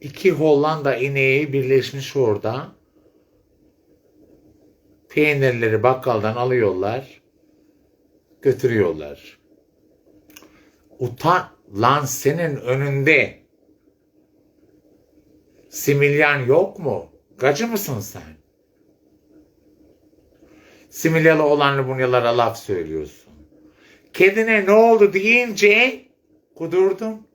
İki Hollanda ineği birleşmiş orada. Peynirleri bakkaldan alıyorlar. Götürüyorlar. Utan lan senin önünde similyan yok mu? Gacı mısın sen? Similyalı olan Lubunyalara laf söylüyorsun. Kedine ne oldu deyince kudurdum.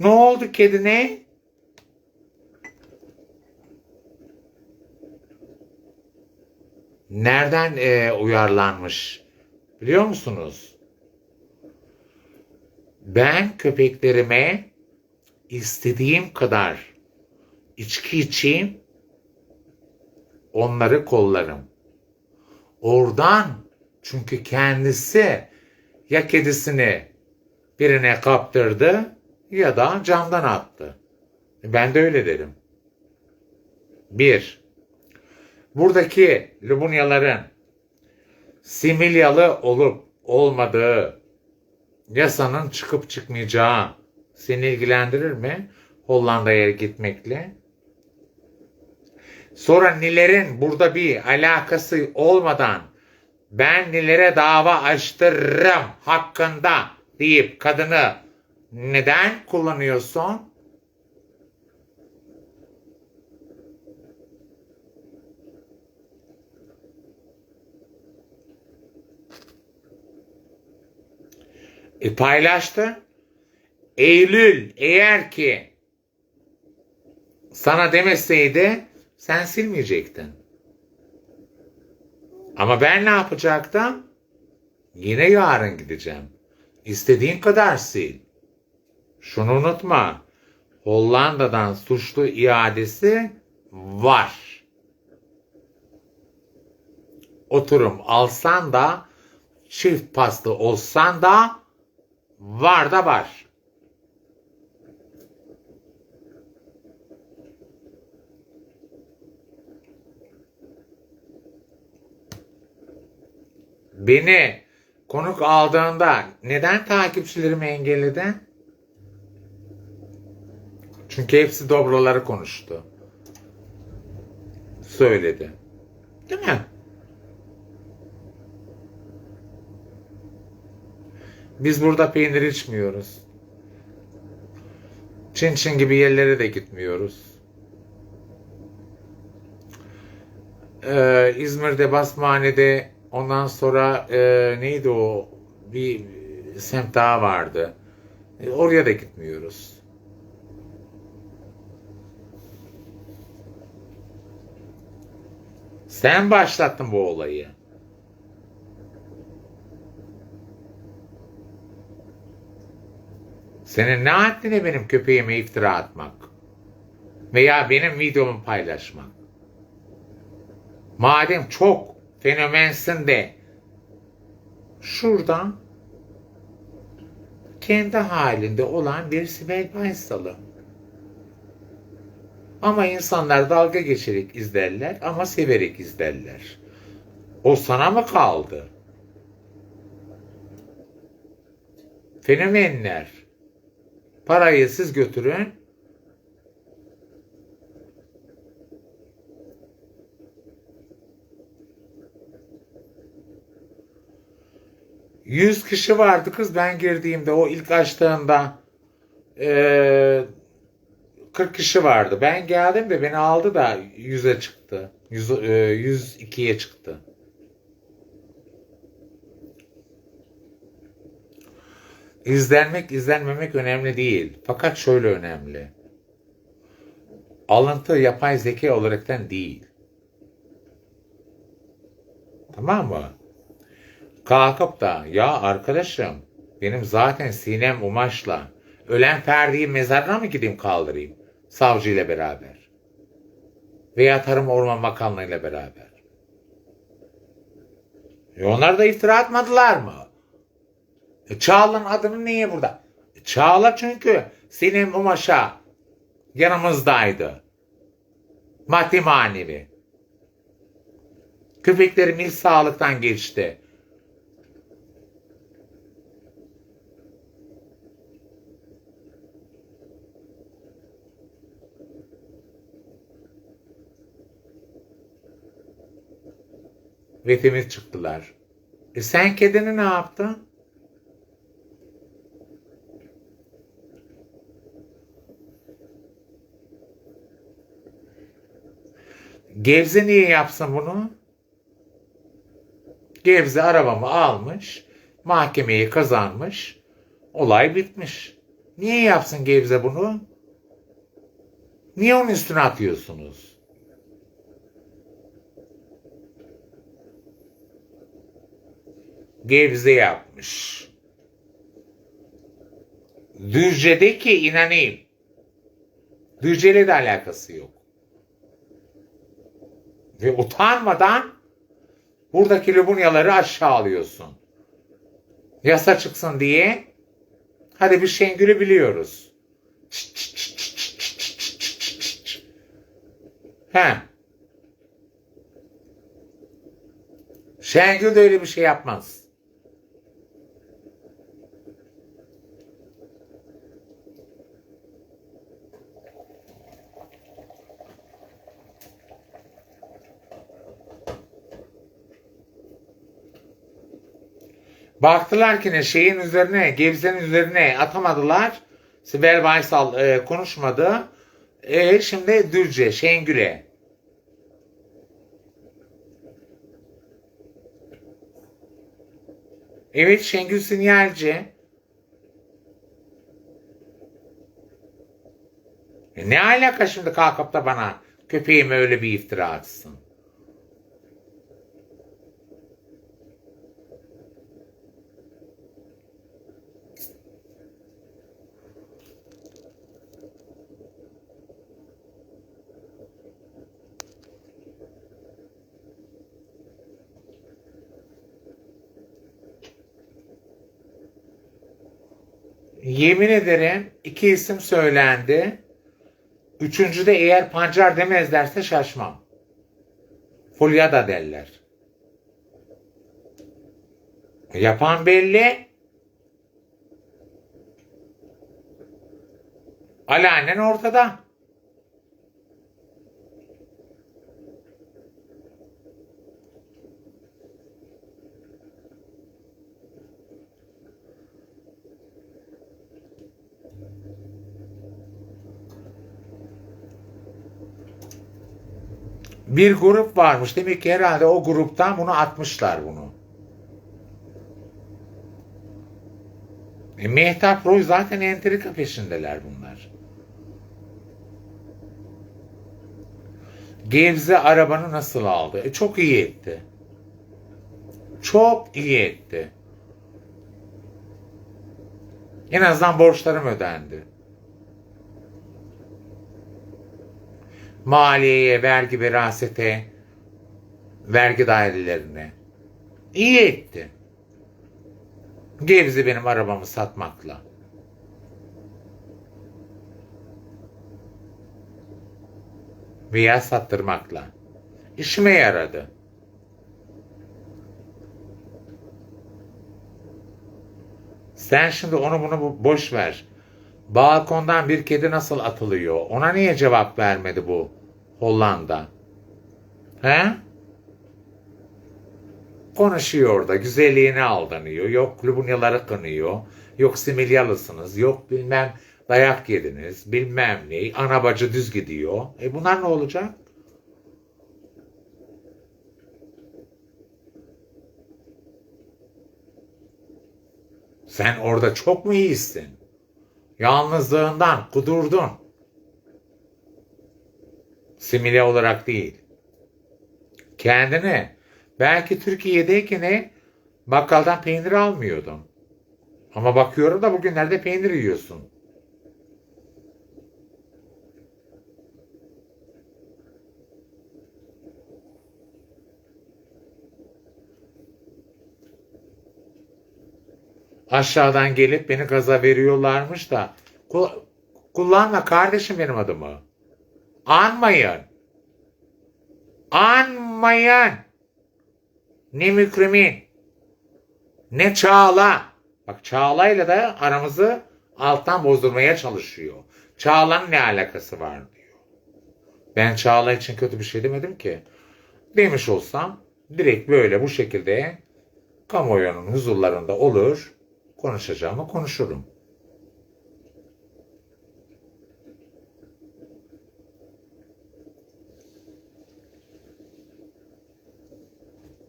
Ne oldu kedine? Nereden e, uyarlanmış? Biliyor musunuz? Ben köpeklerime istediğim kadar içki içeyim, onları kollarım. Oradan çünkü kendisi ya kedisini birine kaptırdı ya da camdan attı. Ben de öyle derim. Bir, buradaki Lubunyaların Similyalı olup olmadığı yasanın çıkıp çıkmayacağı seni ilgilendirir mi? Hollanda'ya gitmekle. Sonra Niler'in burada bir alakası olmadan ben Niler'e dava açtırırım hakkında deyip kadını neden kullanıyorsun? E paylaştı. Eylül eğer ki sana demeseydi sen silmeyecektin. Ama ben ne yapacaktım? Yine yarın gideceğim. İstediğin kadar sil. Şunu unutma. Hollanda'dan suçlu iadesi var. Oturum alsan da çift paslı olsan da var da var. Beni konuk aldığında neden takipçilerimi engelledi? Çünkü hepsi dobroları konuştu. Söyledi. Değil mi? Biz burada peynir içmiyoruz. Çin Çin gibi yerlere de gitmiyoruz. Ee, İzmir'de Basmane'de ondan sonra e, neydi o bir semt daha vardı. E, oraya da gitmiyoruz. Sen başlattın bu olayı. Senin ne haddine benim köpeğime iftira atmak? Veya benim videomu paylaşmak? Madem çok fenomensin de şuradan kendi halinde olan bir Sibel Baysal'ı. Ama insanlar dalga geçerek izlerler ama severek izlerler. O sana mı kaldı? Fenomenler. Parayı siz götürün. Yüz kişi vardı kız ben girdiğimde o ilk açtığında eee 40 kişi vardı. Ben geldim de beni aldı da 100'e çıktı. 100, e, 102'ye çıktı. İzlenmek, izlenmemek önemli değil. Fakat şöyle önemli. Alıntı yapay zeka olaraktan değil. Tamam mı? Kalkıp da ya arkadaşım benim zaten sinem umaşla ölen Ferdi'yi mezarına mı gideyim kaldırayım? Savcı ile beraber. Veya Tarım Orman Bakanlığı ile beraber. E onlar da iftira atmadılar mı? E Çağla'nın adını niye burada? E Çağla çünkü Sinem Umaş'a yanımızdaydı. Maddi manevi. Köpeklerim ilk sağlıktan geçti. Ve temiz çıktılar. E sen kedini ne yaptın? Gevze niye yapsın bunu? Gevze arabamı almış, mahkemeyi kazanmış, olay bitmiş. Niye yapsın Gevze bunu? Niye onun üstüne atıyorsunuz? Gevze yapmış. Düzce'de ki inanayım. Düzce'yle de alakası yok. Ve utanmadan buradaki Lubunyaları aşağı alıyorsun. Yasa çıksın diye. Hadi bir Şengül'ü biliyoruz. Çıt çıt. He. Şengül de öyle bir şey yapmaz. Baktılar ki ne şeyin üzerine, Gebze'nin üzerine atamadılar. Sibel Baysal e, konuşmadı. E, şimdi Düzce, Şengül'e. Evet Şengül Sinyalci. E, ne alaka şimdi kalkıp da bana köpeğime öyle bir iftira atsın? Yemin ederim iki isim söylendi. Üçüncü de eğer pancar demezlerse şaşmam. Fulya da derler. Yapan belli. Alanen ortada. Bir grup varmış. Demek ki herhalde o gruptan bunu atmışlar bunu. E, Mehtap Roy zaten entrika peşindeler bunlar. Gevze arabanı nasıl aldı? E, çok iyi etti. Çok iyi etti. En azından borçlarım ödendi. Maliyeye, vergi verasete, vergi dairelerine. İyi etti. Gevzi benim arabamı satmakla. Veya sattırmakla. İşime yaradı. Sen şimdi onu bunu boş ver. Balkondan bir kedi nasıl atılıyor? Ona niye cevap vermedi bu Hollanda? He? Konuşuyor orada, güzelliğine aldanıyor. Yok Lubunyaları kınıyor. Yok Similyalısınız. Yok bilmem dayak yediniz. Bilmem ne. Ana bacı düz gidiyor. E bunlar ne olacak? Sen orada çok mu iyisin? Yalnızlığından kudurdun. Simile olarak değil. Kendine belki Türkiye'deyken bakkaldan peynir almıyordun. Ama bakıyorum da bugünlerde peynir yiyorsun. Aşağıdan gelip beni gaza veriyorlarmış da Ku- kullanma kardeşim benim adımı. Anmayın. Anmayın. Ne Mükremin. Ne Çağla. Bak Çağla'yla da aramızı alttan bozdurmaya çalışıyor. Çağla'nın ne alakası var diyor. Ben Çağla için kötü bir şey demedim ki. Demiş olsam direkt böyle bu şekilde kamuoyunun huzurlarında olur. Konuşacağımı konuşurum.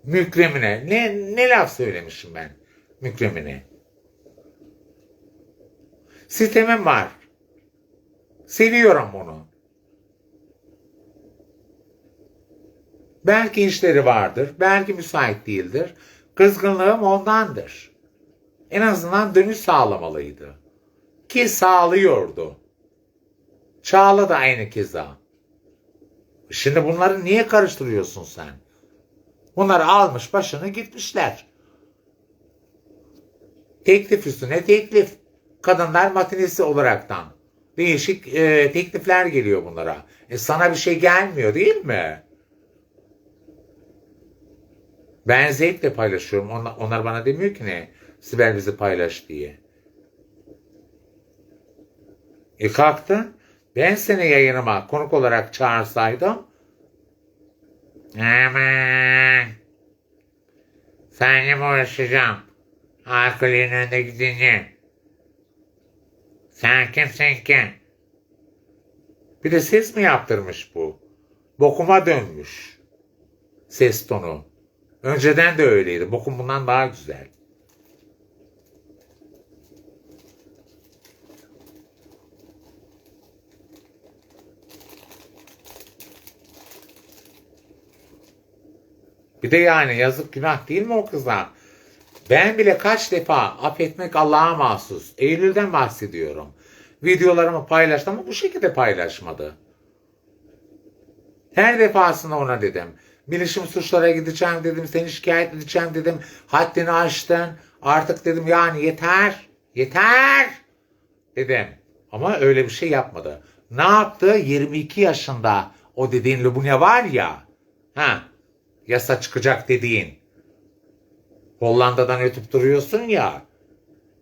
Mükremine. Ne, ne laf söylemişim ben mükremine? Sistemim var. Seviyorum onu. Belki işleri vardır, belki müsait değildir. Kızgınlığım ondandır. En azından dönüş sağlamalıydı. Ki sağlıyordu. Çağla da aynı keza. Şimdi bunları niye karıştırıyorsun sen? Bunlar almış başını gitmişler. Teklif üstüne teklif. Kadınlar matinesi olaraktan. Değişik e, teklifler geliyor bunlara. E sana bir şey gelmiyor değil mi? Ben zevkle paylaşıyorum. Onlar, onlar bana demiyor ki ne? Sibel bizi paylaş diye. E kalktın. Ben seni yayınıma konuk olarak çağırsaydım. Aman. Seninle mi uğraşacağım? Alkolün önünde gidince. Sen kimsin ki? Bir de ses mi yaptırmış bu? Bokuma dönmüş. Ses tonu. Önceden de öyleydi. Bokum bundan daha güzel. Bir de yani yazık günah değil mi o kıza? Ben bile kaç defa affetmek Allah'a mahsus. Eylül'den bahsediyorum. Videolarımı paylaştı ama bu şekilde paylaşmadı. Her defasında ona dedim. Bilişim suçlara gideceğim dedim. Seni şikayet edeceğim dedim. Haddini aştın. Artık dedim yani yeter. Yeter. Dedim. Ama öyle bir şey yapmadı. Ne yaptı? 22 yaşında o dediğin Lubunya var ya. Ha, yasa çıkacak dediğin. Hollanda'dan ötüp duruyorsun ya.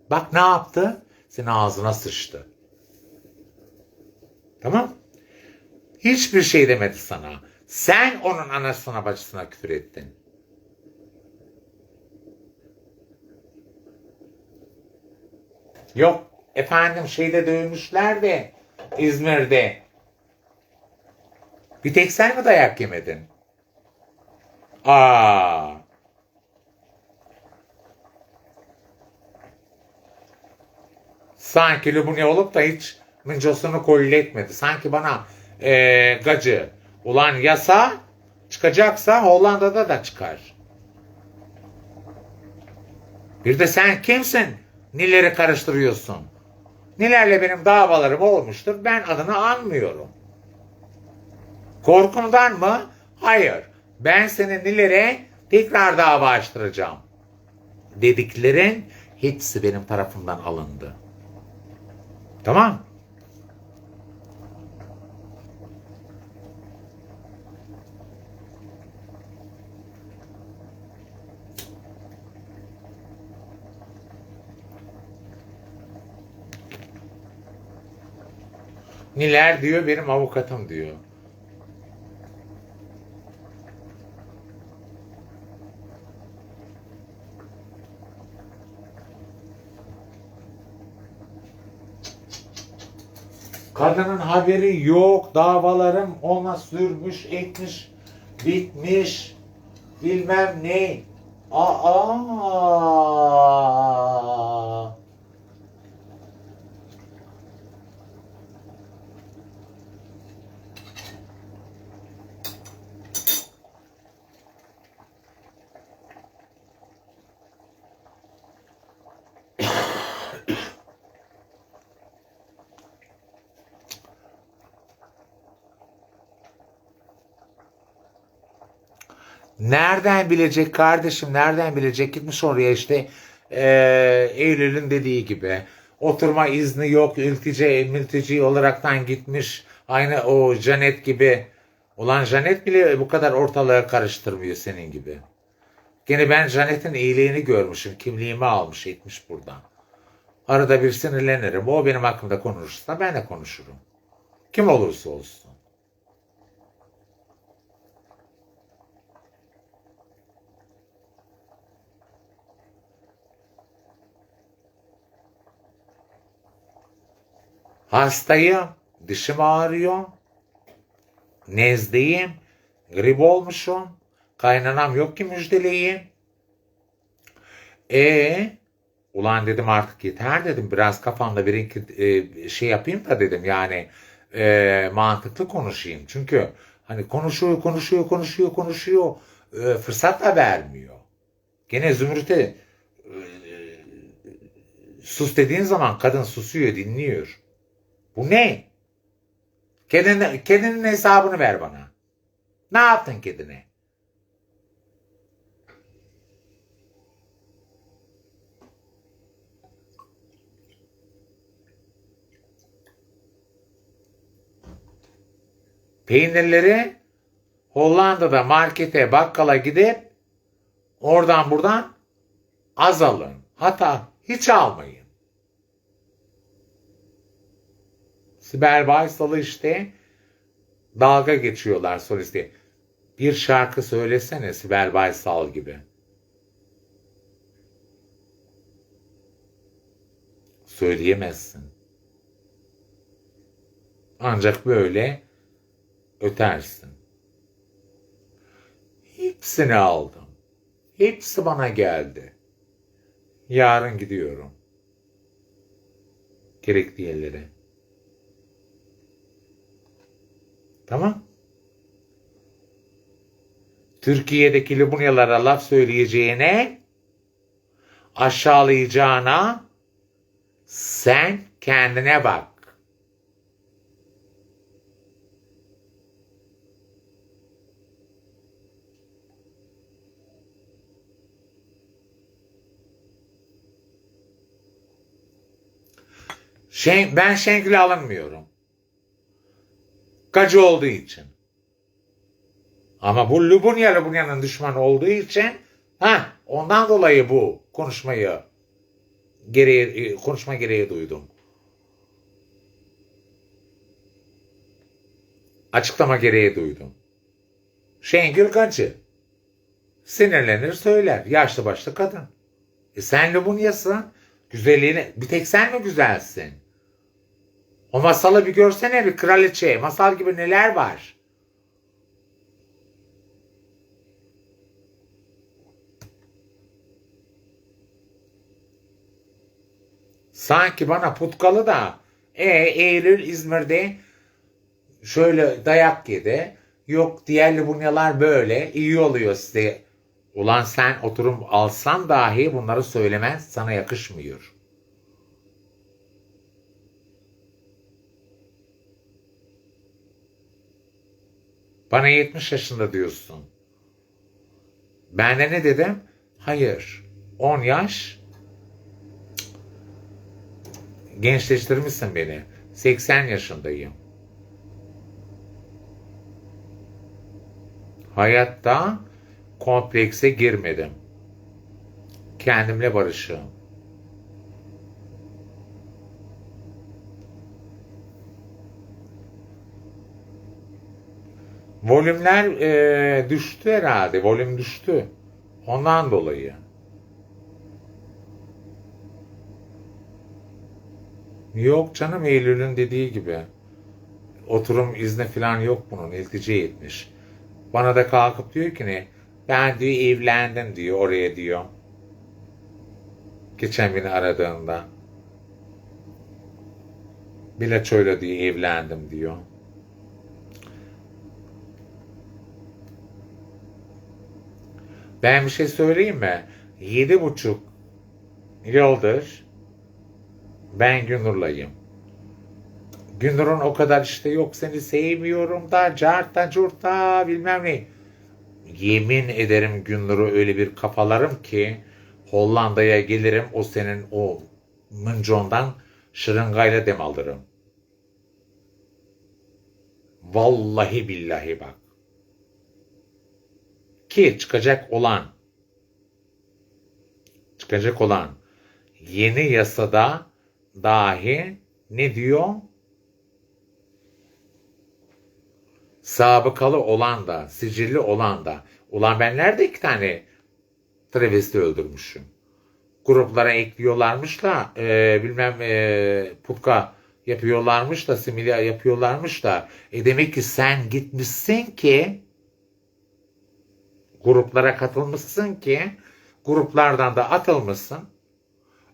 Bak ne yaptı? Senin ağzına sıçtı. Tamam? Hiçbir şey demedi sana. Sen onun anasına bacısına küfür ettin. Yok efendim şeyde dövmüşler de İzmir'de. Bir tek sen mi dayak yemedin? Aa. Sanki Lubuni olup da hiç mıncosunu kolye etmedi. Sanki bana ee, gacı. Ulan yasa çıkacaksa Hollanda'da da çıkar. Bir de sen kimsin? Nileri karıştırıyorsun? Nilerle benim davalarım olmuştur. Ben adını anmıyorum. Korkumdan mı? Hayır. Ben senin Niler'e tekrar dava açtıracağım. Dediklerin hepsi benim tarafımdan alındı. Tamam. Niler diyor benim avukatım diyor. Kadının haberi yok. Davalarım ona sürmüş, etmiş, bitmiş. Bilmem ne. Aa! Nereden bilecek kardeşim? Nereden bilecek? Gitmiş oraya işte eee Eylül'ün dediği gibi. Oturma izni yok. Ülteci, mülteci olaraktan gitmiş. Aynı o Janet gibi. Ulan Janet bile bu kadar ortalığı karıştırmıyor senin gibi. Gene ben Janet'in iyiliğini görmüşüm. Kimliğimi almış etmiş buradan. Arada bir sinirlenirim. O benim hakkımda konuşursa ben de konuşurum. Kim olursa olsun. Hastayım. Dişim ağrıyor. Nezleyim. Grip olmuşum. Kaynanam yok ki müjdeleyeyim. E ulan dedim artık yeter dedim. Biraz kafamda bir e, şey yapayım da dedim. Yani e, mantıklı konuşayım. Çünkü hani konuşuyor, konuşuyor, konuşuyor, konuşuyor. E, fırsat da vermiyor. Gene Zümrüt'e e, sus dediğin zaman kadın susuyor, dinliyor. Bu ne? Kedinin, kedinin hesabını ver bana. Ne yaptın kedine? Peynirleri Hollanda'da markete, bakkala gidip oradan buradan az alın. Hatta hiç almayın. Sibel Baysal'ı işte dalga geçiyorlar solisti. Bir şarkı söylesene Sibel Baysal gibi. Söyleyemezsin. Ancak böyle ötersin. Hepsini aldım. Hepsi bana geldi. Yarın gidiyorum. Gerekli yerlere. Tamam. Türkiye'deki Libunyalara laf söyleyeceğine, aşağılayacağına sen kendine bak. Şen, ben Şengül'e alınmıyorum. Gacı olduğu için. Ama bu Lubunya Lubunya'nın düşmanı olduğu için ha ondan dolayı bu konuşmayı gereği, konuşma gereği duydum. Açıklama gereği duydum. Şengül Gacı. Sinirlenir söyler. Yaşlı başlı kadın. E sen Lubunya'sın. Güzelliğini bir tek sen mi güzelsin? O masalı bir görsene bir kraliçe. Masal gibi neler var. Sanki bana putkalı da e, Eylül İzmir'de şöyle dayak yedi. Yok diğer Libunyalar böyle iyi oluyor size. Ulan sen oturum alsan dahi bunları söylemez sana yakışmıyor. Bana 70 yaşında diyorsun. Ben de ne dedim? Hayır. 10 yaş gençleştirmişsin beni. 80 yaşındayım. Hayatta komplekse girmedim. Kendimle barışığım. Volümler e, düştü herhalde. Volüm düştü. Ondan dolayı. Yok canım Eylül'ün dediği gibi. Oturum izni falan yok bunun. İltica etmiş. Bana da kalkıp diyor ki ne? Ben diyor evlendim diyor oraya diyor. Geçen beni aradığında. Bilaçoyla diyor evlendim diyor. Ben bir şey söyleyeyim mi? Yedi buçuk yıldır ben Gündür'layım. Gündür'ün o kadar işte yok seni sevmiyorum da carta curta bilmem ne. Yemin ederim Gündür'ü öyle bir kafalarım ki Hollanda'ya gelirim o senin o mıncondan şırıngayla dem alırım. Vallahi billahi bak. Ki çıkacak olan çıkacak olan yeni yasada dahi ne diyor? Sabıkalı olan da, sicilli olan da. Ulan ben nerede iki tane travesti öldürmüşüm? Gruplara ekliyorlarmış da e, bilmem e, putka yapıyorlarmış da simile yapıyorlarmış da e demek ki sen gitmişsin ki gruplara katılmışsın ki gruplardan da atılmışsın.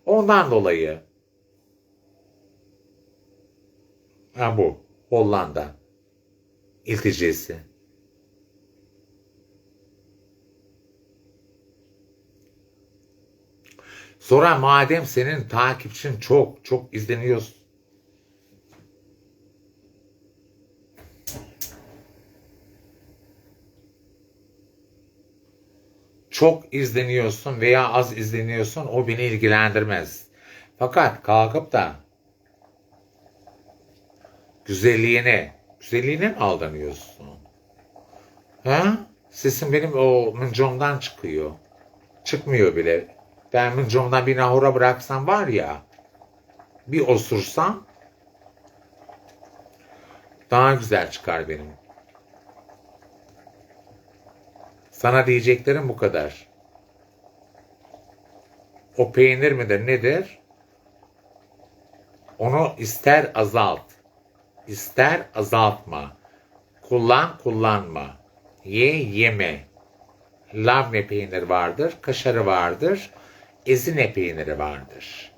Ondan dolayı ha bu Hollanda ilticesi. Sonra madem senin takipçin çok çok izleniyorsun. Çok izleniyorsun veya az izleniyorsun o beni ilgilendirmez. Fakat kalkıp da güzelliğine, güzelliğine mi aldanıyorsun? Ha? Sesin benim o mıncomdan çıkıyor. Çıkmıyor bile. Ben mıncomdan bir nahura bıraksam var ya, bir osursam daha güzel çıkar benim. Sana diyeceklerim bu kadar. O peynir midir nedir? Onu ister azalt, ister azaltma. Kullan kullanma. Ye yeme. Labne peynir vardır, kaşarı vardır, ezine peyniri vardır.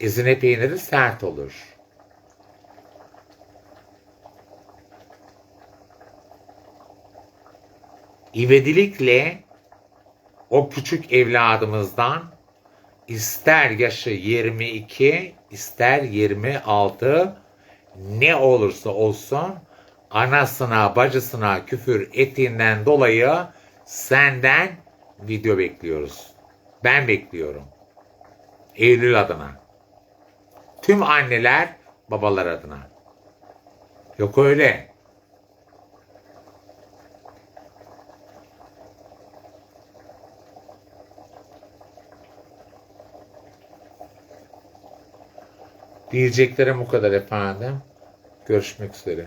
Ezine peyniri sert olur. İvedilikle o küçük evladımızdan ister yaşı 22, ister 26 ne olursa olsun anasına bacısına küfür ettiğinden dolayı senden video bekliyoruz. Ben bekliyorum. Eylül adına. Tüm anneler babalar adına. Yok öyle. Diyeceklerim bu kadar efendim. Görüşmek üzere.